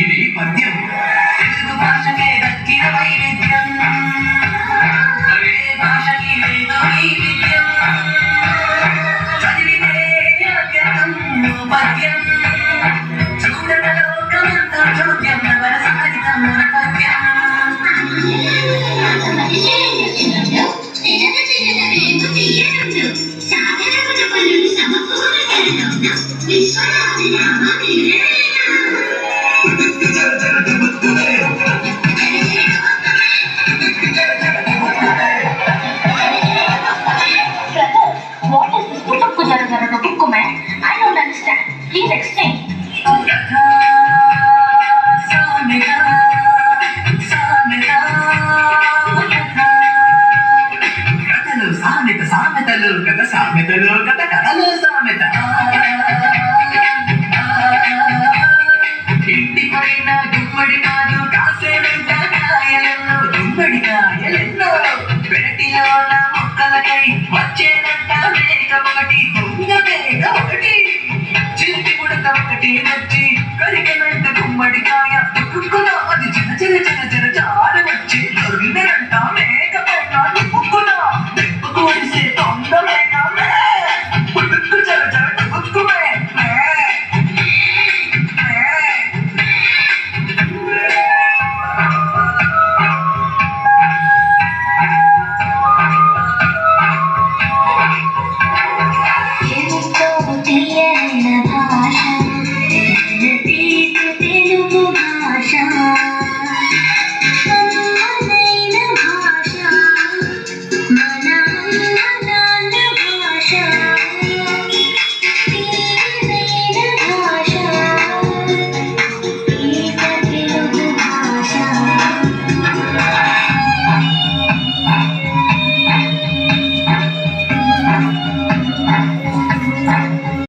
ఇది పద్యం. తెలుగు భాషకే దక్కిన వైవిధ్యం. ఏ భాషకి లేదు ఈ చదివితే అత్యంతం పద్యం చూడన చోద్యం నవర సహజితం పద్యం Brother, what is this i don't understand. Please explain. the sun, look at the sun. Thank you.